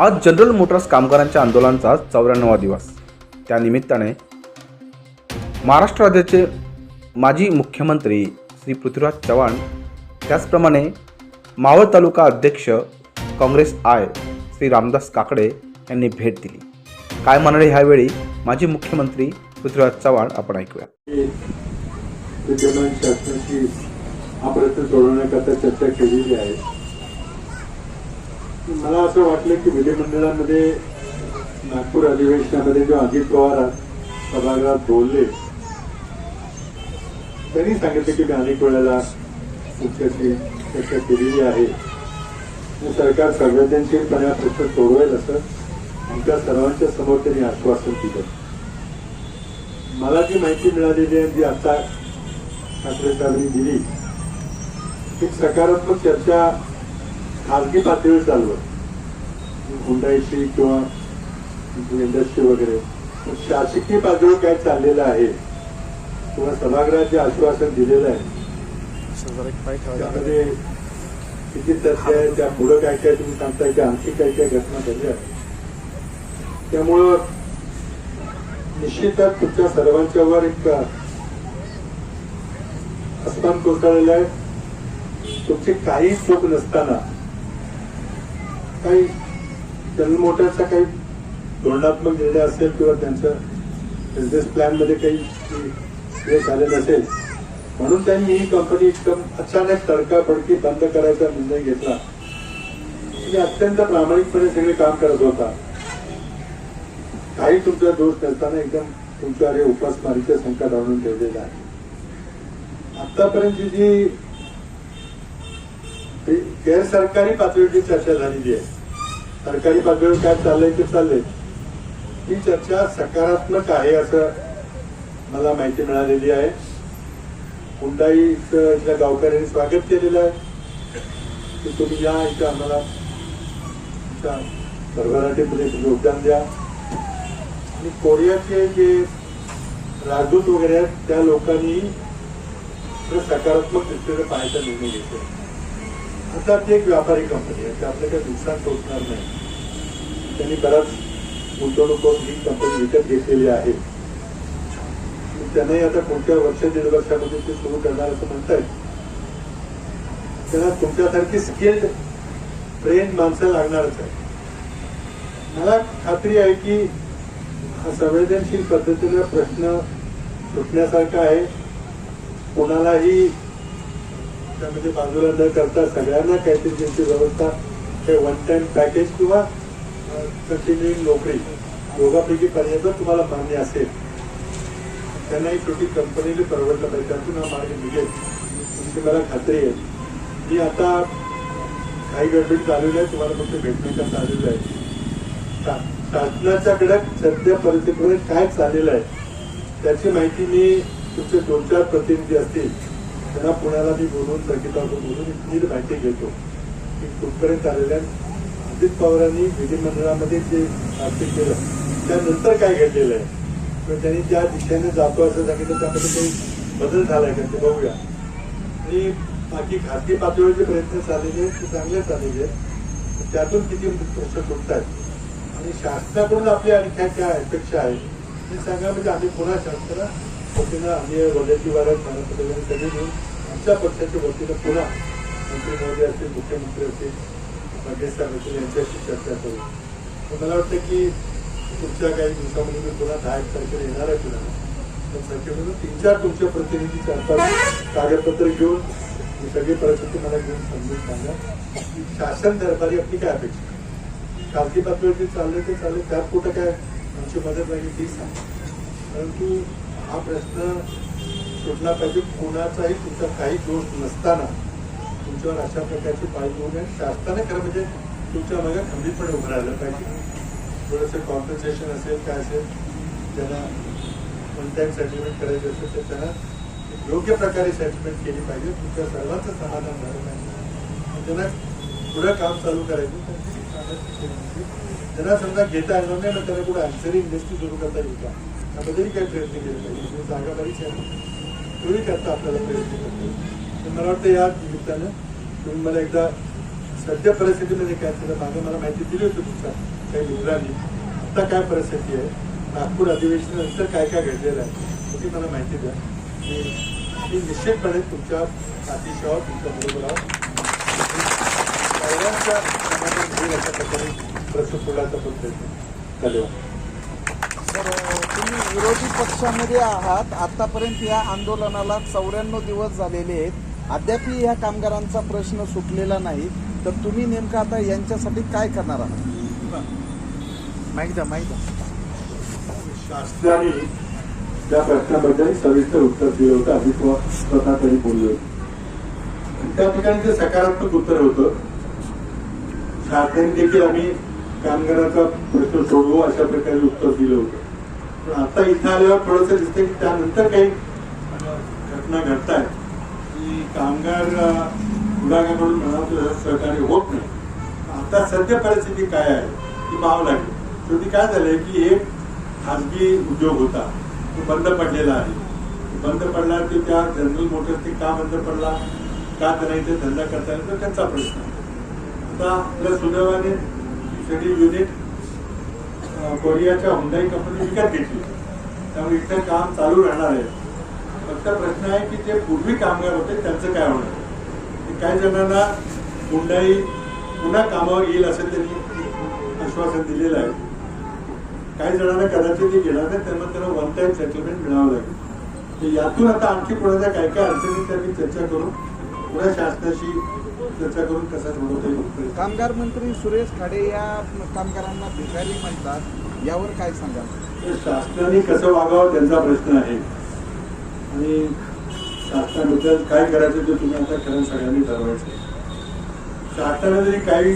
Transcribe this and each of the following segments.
आज general Motors कामगारांच्या आंदोलनाचा चौऱ्याण्णवा दिवस. त्यानिमित्ताने महाराष्ट्र राज्याचे माजी मुख्यमंत्री श्री पृथ्वीराज चव्हाण त्याचप्रमाणे मावळ तालुका अध्यक्ष काँग्रेस आय श्री रामदास काकडे यांनी भेट दिली. काय म्हणाले ह्यावेळी माजी मुख्यमंत्री पृथ्वीराज चव्हाण? आपण ऐकूया विद्यमान शासनाची सोडवण्याकरता चर्चा केलेली आहे. मला असं वाटलं की विधिमंडळामध्ये नागपूर अधिवेशनामध्ये जो अजित पवार सभागृहात बोलले त्यांनी सांगितलं की मी अनेक वेळेला तुमच्याशी चर्चा केलेली आहे. सरकार संवेदनशीलपणे हा प्रश्न सोडवेल असं आमच्या सर्वांच्या समोर त्यांनी आश्वासन दिलं. मला जी माहिती मिळालेली आहे जी आता ठाकरे साहेबांनी दिली एक सकारात्मक चर्चा खाजगी पातळीवर चालू आहे. हुंडाईशी किंवा इंडस्ट्री वगैरे. शासकीय पातळीवर काय चाललेलं आहे किंवा सभागृहात जे आश्वासन दिलेलं आहे त्यामध्ये किती चर्चा आहे त्या पुढं काय काय तुम्ही सांगताय की आणखी काय काय घटना घडल्या त्यामुळं निश्चितच तुमच्या सर्वांच्यावर एक अस्मान कोसळलेलं आहे. तुमची काही चूक नसताना काही जनरल मोटर्सचा काही धोरणात्मक निर्णय असेल किंवा त्यांचं बिझनेस प्लॅनमध्ये काही हे झाले नसेल म्हणून त्यांनी ही कंपनी एकदम अचानक तडकाफडकी बंद करायचा निर्णय घेतला. म्हणजे अत्यंत प्रामाणिकपणे सगळे काम करत होता. काही तुमचा दोष नसताना एकदम तुमच्या हे उपासमारीचं संकट आणून ठेवलेलं आहे. आतापर्यंत जी गैर सरकारी पातळीवरची चर्चा झालेली आहे. सरकारी पातळीवर काय चाललंय ते चाललंय. ही चर्चा सकारात्मक आहे असं मला माहिती मिळालेली आहे. हुंडाईचं इथल्या गावकऱ्यांनी स्वागत केलेलं आहे. की तुम्ही या इथं आम्हाला तुमच्या भरभराटीमध्ये योगदान द्या. आणि कोरियाचे जे राजदूत वगैरे आहेत त्या लोकांनी सकारात्मक दृष्टीने पाहायचा निर्णय घेतला. आता ती एक व्यापारी कंपनी आहे ते आपलं काही नुकसान पोचणार नाही. त्यांनी बराच गुंतवणूक करून ही कंपनी विकत घेतलेली आहे. त्यांनाही आता कोणत्या वर्ष दीड वर्षामध्ये ते सुरू करणार असं म्हणतायत. त्यांना तुमच्यासारखी स्किल्ड ट्रेन माणसं लागणारच आहे मला खात्री आहे की हा संवेदनशील पद्धतीने प्रश्न सुटण्यासारखा आहे. कोणालाही त्यामध्ये बाजूला न करता सगळ्यांना काहीतरी त्यांची व्यवस्था हे वन टाइम पॅकेज किंवा कंटिन्युईंग नोकरी योगापैकी पर्यंत तुम्हाला मान्य असेल. त्यांना ही छोटी कंपनीने परवडलं पाहिजे त्यातून हा मार्ग निघेल. तुमची मला खात्री आहे. मी आता काही गडबड चालू आहे तुम्हाला फक्त भेटण्याचा चालू आहे. शासनाच्याकडे सध्या परिस्थितीमध्ये काय चाललेलं आहे त्याची माहिती मी तुमचे दोन चार प्रतिनिधी असतील. त्यांना पुण्याला मी बोलून संगीतावर बोलून एक नीट माहिती घेतो. की कुठपर्यंत आलेल्या अजित पवारांनी विधिमंडळामध्ये जे आर्थिक केलं त्यानंतर काय घडलेलं आहे? किंवा त्यांनी ज्या दिशेने जातो असं सांगितलं त्यामध्ये काही बदल झालाय का ते बघूया. आणि बाकी खाजगी पातळीवरचे प्रयत्न चाललेले आहेत ते चांगले चाललेले आहेत. त्यातून किती प्रश्न सुटतात आणि शासनाकडून आपली आणखी काय काय अपेक्षा आहे? हे सांगा म्हणजे आम्ही पुन्हा शासनाला वतीनं आम्ही वडेट्टीवारच महाराष्ट्र सगळे मिळून आमच्या पक्षाच्या वतीनं पुन्हा मंत्री महोदय असतील मुख्यमंत्री असतील महेश साहेब असतील यांच्याशी चर्चा करू. तर मला वाटतं की पुढच्या काही दिवसामध्ये मी पुन्हा दहा एक तारखेला येणार आहे पुन्हा. तर संख्येमध्ये तीन चार तुमच्या प्रतिनिधी चार पाच कागदपत्र घेऊन ही सगळी परिस्थिती मला घेऊन समजून सांगा. की शासन दरबारी आपली काय अपेक्षा खाजगी पातळीवरती चालले ते चालले त्यात कुठं काय आमची मदत पाहिजे ती सांग. परंतु हा प्रश्न सुटला पाहिजे. कोणाचाही तुमचा काही दोष नसताना तुमच्यावर अशा प्रकारची पाळी होऊ नये. शासनाने खरं म्हणजे तुमच्या मागे खंबीरपणे उभं राहिलं पाहिजे. थोडंसं कॉम्पन्सेशन असेल काय असेल ज्यांना कोणत्याही सेटलमेंट करायचं असेल तर त्यांना योग्य प्रकारे सेटलमेंट केली पाहिजे. तुमच्या सर्वांचं समाधान झालं पाहिजे. त्यांना पुढं काम चालू करायचं त्यांना समजा घेता येणार नाही ना त्यांना कुठे ॲक्सरी इंडस्ट्री सुरू करता येईल का? त्याबद्दलही काही प्रयत्न केले पाहिजे? जागा बरीच आहे. तेवढी करता आपल्याला प्रयत्न करतो तर मला वाटतं या निमित्तानं तुम्ही मला एकदा सध्या परिस्थितीमध्ये काय झालं मागे मला माहिती दिली होती तुमच्या काही मित्रांनी. आता काय परिस्थिती आहे? नागपूर अधिवेशनानंतर काय काय घडलेलं आहे? ती मला माहिती द्या. मी निश्चितपणे तुमच्या पाठीशी तुमच्या बरोबर आहोत. सर्वांच्या समाधान होईल अशा प्रकारे प्रश्न सोडवायचा पण प्रयत्न धन्यवाद तर तुम्ही विरोधी पक्षामध्ये आहात. आतापर्यंत या आंदोलनाला चौऱ्याण्णव दिवस झालेले आहेत. अद्यापही ह्या कामगारांचा प्रश्न सुटलेला नाही. तर तुम्ही नेमकं आता यांच्यासाठी काय करणार आहात? माहिती द्या माहिती शास्त्राने त्या प्रश्नाबद्दल सविस्तर उत्तर दिलं होतं. आधी स्वतः तरी बोलले त्या ठिकाणी ते सकारात्मक उत्तर होतं शासनाने देखील आम्ही कामगाराचा प्रश्न सोडवू अशा प्रकारे उत्तर दिलं होतं. पण आता इथं आल्यावर थोडंसं दिसतंय की त्यानंतर काही घटना घडत आहेत की कामगार विभागाकडून म्हणावं सहकार्य होत नाही. आता सध्या परिस्थिती काय आहे ती पाहावं लागेल. शेवटी काय झालंय की एक खाजगी उद्योग होता तो बंद पडलेला आहे. बंद पडला की त्या जनरल मोटर्स ते का बंद पडला का करायचं धंदा करता येईल तर त्यांचा प्रश्न आहे. आता आपल्या सुदैवाने सगळी युनिट कोरियाच्या हुंडाई कंपनी विकत घेतली. त्यामुळे इथं काम चालू राहणार आहे. फक्त प्रश्न आहे की जे पूर्वी कामगार होते त्यांचं काय होणार? काही जणांना हुंडाई पुन्हा कामावर येईल असं त्यांनी आश्वासन दिलेलं आहे. काही जणांना कदाचित ते घेणार नाही त्यामुळे त्यांना वन टाइम सेटलमेंट मिळावं लागेल. यातून आता आणखी कोणाच्या काय काय अडचणी त्यांनी चर्चा करून पुन्हा शासनाशी चर्चा करून कसा सोडवता येईल कामगार मंत्री सुरेश खाडे या कामगारांना भिकारी म्हणतात यावर काय सांगाल? तर शासनाने कसं वागावं त्यांचा प्रश्न आहे. आणि शासनाबद्दल काय करायचं ते तुम्ही आता खरं सगळ्यांनी ठरवायचं शासनाने जरी काही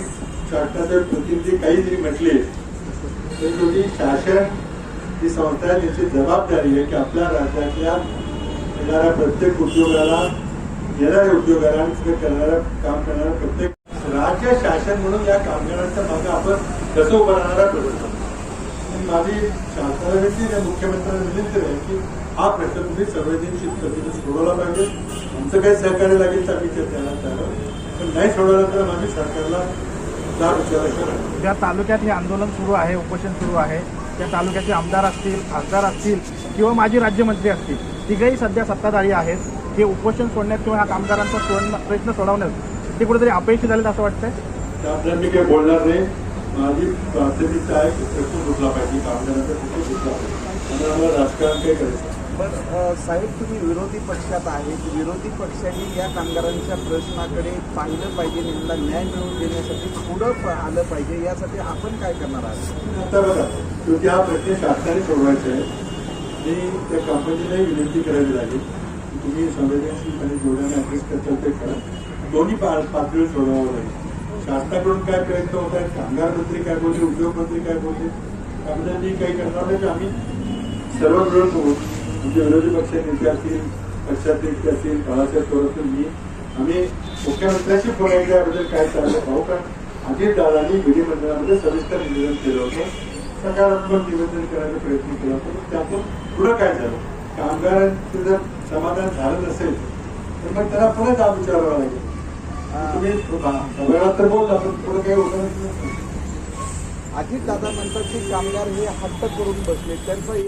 शासनाचे प्रतिनिधी काही जरी म्हटले तरी शेवटी शासन ही संस्था आहे त्याची जबाबदारी आहे की आपल्या राज्यातल्या येणाऱ्या प्रत्येक उद्योगाला येणाऱ्या उद्योगाला आणि तिथे करणाऱ्या काम करणाऱ्या प्रत्येक राज्य शासन म्हणून या कामगारांच्या मागे आपण कसं उभं राहणारा प्रश्न आणि माझी शासनाला देखील मुख्यमंत्र्यांना विनंती आहे की हा प्रश्न तुम्ही संवेदनशील पद्धतीने सोडवला पाहिजे. आमचं काही सहकार्य लागेल तर आम्ही त्याला पण नाही सोडवलं तर माझी सरकारला जाब विचारायचं ज्या तालुक्यात हे आंदोलन सुरू आहे उपोषण सुरू आहे त्या तालुक्याचे आमदार असतील खासदार असतील किंवा माजी राज्यमंत्री असतील तिघही सध्या सत्ताधारी आहेत. हे उपोषण सोडण्यात किंवा हा कामगारांचा सोडणं प्रश्न सोडवण्यात ते कुठेतरी अपयशी झालेत असं वाटतंय? त्याबद्दल मी काही बोलणार नाही. माझी प्राथमिकता आहे की प्रश्न सुटला पाहिजे. कामगारांचा प्रश्न सुटला पाहिजे. आणि आम्हाला राजकारण काही करायचं नाही. पण साहेब तुम्ही विरोधी पक्षात आहेत. विरोधी पक्षांनी या कामगारांच्या प्रश्नाकडे पाहिलं पाहिजे. यांना न्याय मिळवून देण्यासाठी पुढं आलं पाहिजे. यासाठी आपण काय करणार आहात? आता बघा शेवटी हा प्रश्न शासनाने सोडवायचा आहे. आणि त्या कंपनीलाही विनंती करावी लागेल. तुम्ही संवेदनशीलपणे जोड्याने अभ्यास करता ते करा. दोन्ही पा पातळीवर सोडवावं लागेल. शासनाकडून काय प्रयत्न होत आहेत? कामगार मंत्री काय बोलले? उद्योगमंत्री काय बोलले? त्याबद्दल मी काही करणार नाही आम्ही सर्व मिळून म्हणजे विरोधी पक्ष नेते असतील पक्षाध्यक्ष असतील बाळासाहेब थोरात मी. आम्ही मुख्यमंत्र्यांशी बोलायचं याबद्दल काय चाललं पाहू कारण अजित दादांनी विधिमंडळामध्ये सविस्तर निवेदन केलं होतं. सकारात्मक निवेदन करायचा प्रयत्न केला होता. त्यातून पुढं काय झालं? कामगारांचं जर समाधान झालं नसेल तर मग त्याला पुन्हा जाब विचारावा लागेल. तुम्ही तर बोलला पण पुढं काही होतं नाही. अजित दादा म्हणतात की कामगार हे हट्ट करून बसले त्यांचा